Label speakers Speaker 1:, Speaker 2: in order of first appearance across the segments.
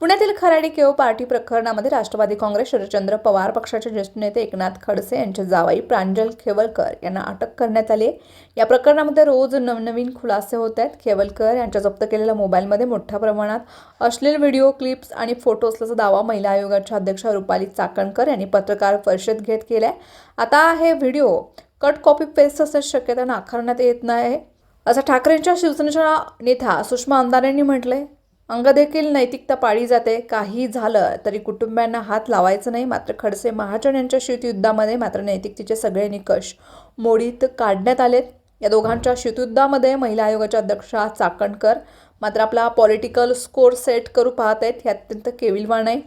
Speaker 1: पुण्यातील खराडी केव पार्टी प्रकरणामध्ये राष्ट्रवादी काँग्रेस शरदचंद्र पवार पक्षाचे ज्येष्ठ नेते एकनाथ खडसे यांचे जावाई प्रांजल खेवलकर यांना अटक करण्यात आली आहे. या प्रकरणामध्ये रोज नवनवीन खुलासे होत आहेत. खेवलकर यांच्या जप्त केलेल्या मोबाईलमध्ये मोठ्या प्रमाणात अश्लील व्हिडिओ क्लिप्स आणि फोटो असल्याचा दावा महिला आयोगाच्या अध्यक्षा रुपाली चाकणकर यांनी पत्रकार परिषद घेत केलाय आता हे व्हिडिओ कट कॉपी पेस्ट असण्याची शक्यता नाकारण्यात येत नाही असं ठाकरेंच्या शिवसेनेच्या नेता सुषमा अंधार म्हटलंय. अंगदेखील नैतिकता पाळी जाते. काही झालं तरी कुटुंबियांना हात लावायचं नाही. मात्र खडसे महाजन यांच्या शीतयुद्धामध्ये मात्र नैतिकतेचे सगळे निकष मोडीत काढण्यात आलेत. या दोघांच्या शीतयुद्धामध्ये महिला आयोगाच्या अध्यक्षा चाकणकर मात्र आपला पॉलिटिकल स्कोर सेट करू पाहत आहेत. हे अत्यंत केविलवाण आहे.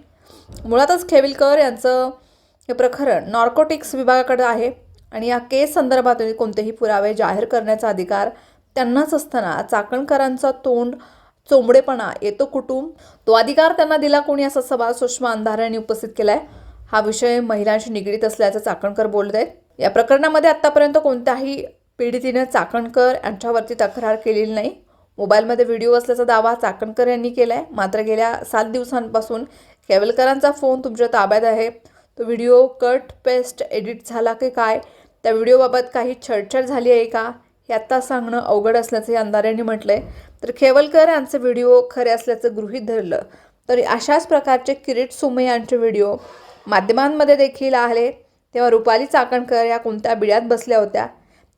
Speaker 1: मुळातच खेविलकर यांचं हे प्रकरण नॉर्कोटिक्स विभागाकडे आहे आणि या केस संदर्भात कोणतेही पुरावे जाहीर करण्याचा अधिकार त्यांनाच असताना चाकणकरांचा तोंड चोंबडेपणा येतो कुटुंब. तो अधिकार त्यांना दिला कोणी असा सवाल सुषमा अंधारे यांनी उपस्थित केलाय? हा विषय महिलांशी निगडीत असल्याचं चाकणकर बोलत आहेत. या प्रकरणामध्ये आतापर्यंत कोणत्याही पीडितीनं चाकणकर यांच्यावरती तक्रार केलेली नाही. मोबाईलमध्ये व्हिडिओ असल्याचा दावा चाकणकर यांनी केलाय. मात्र गेल्या सात दिवसांपासून केवलकरांचा फोन तुमच्या ताब्यात आहे. तो व्हिडिओ कट पेस्ट एडिट झाला की काय? त्या व्हिडिओबाबत काही छेडछाड झाली आहे का? हे आत्ता सांगणं अवघड असल्याचे अंधारे यांनी आहे तर खेवलकर यांचे व्हिडिओ खरे असल्याचं गृहीत धरलं. तरी अशाच प्रकारचे किरीट सुमे यांचे व्हिडिओ माध्यमांमध्ये देखील आले तेव्हा रुपाली चाकणकर या कोणत्या बिड्यात बसल्या होत्या?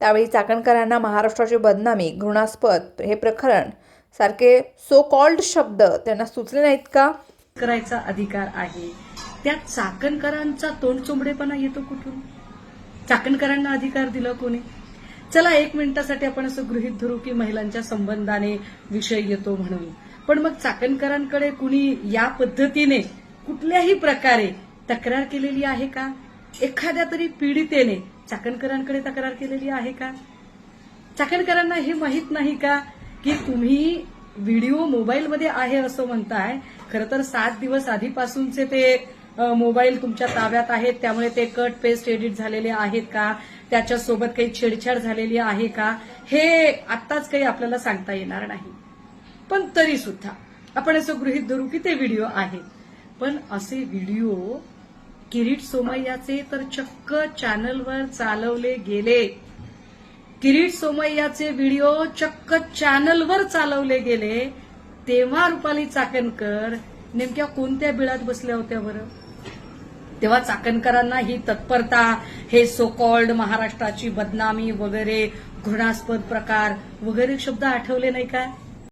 Speaker 1: त्यावेळी चाकणकरांना महाराष्ट्राची बदनामी घृणास्पद हे प्रकरण सारखे सो कॉल्ड शब्द त्यांना सुचले नाहीत का?
Speaker 2: करायचा अधिकार आहे. त्या चाकणकरांचा तोंड चोंबडेपणा येतो कुठून? चाकणकरांना अधिकार दिला कोणी? चला एक मिनिटासाठी आपण असं गृहित धरू की महिलांच्या संबंधाने विषय येतो म्हणून. पण मग चाकणकरांकडे कुणी या पद्धतीने कुठल्याही प्रकारे तक्रार केलेली आहे का? एखाद्या तरी पीडितेने चाकणकरांकडे तक्रार केलेली आहे का? चाकणकरांना हे माहीत नाही का की तुम्ही व्हिडिओ मोबाईलमध्ये आहे असं म्हणताय? खरं तर सात दिवस आधीपासूनचे ते मोबाईल तुमच्या ताब्यात आहेत त्यामुळे ते कट पेस्ट एडिट झालेले आहेत का? त्याच्यासोबत काही छेडछाड झालेली आहे का? हे आत्ताच काही आपल्याला सांगता येणार नाही. पण तरी सुद्धा आपण असं गृहित धरू की ते व्हिडिओ आहेत. पण असे व्हिडिओ किरीट सोमय्याचे तर चक्क चॅनलवर चालवले गेले. किरीट सोमय्याचे व्हिडिओ चक्क चॅनलवर चालवले गेले. तेव्हा रुपाली चाकणकर नेमक्या कोणत्या बिळात बसल्या होत्या बरं? तेव्हा चाकणकरांना ही तत्परता हे सोकॉल्ड महाराष्ट्राची बदनामी वगैरे घृणास्पद प्रकार वगैरे शब्द आठवले नाही का?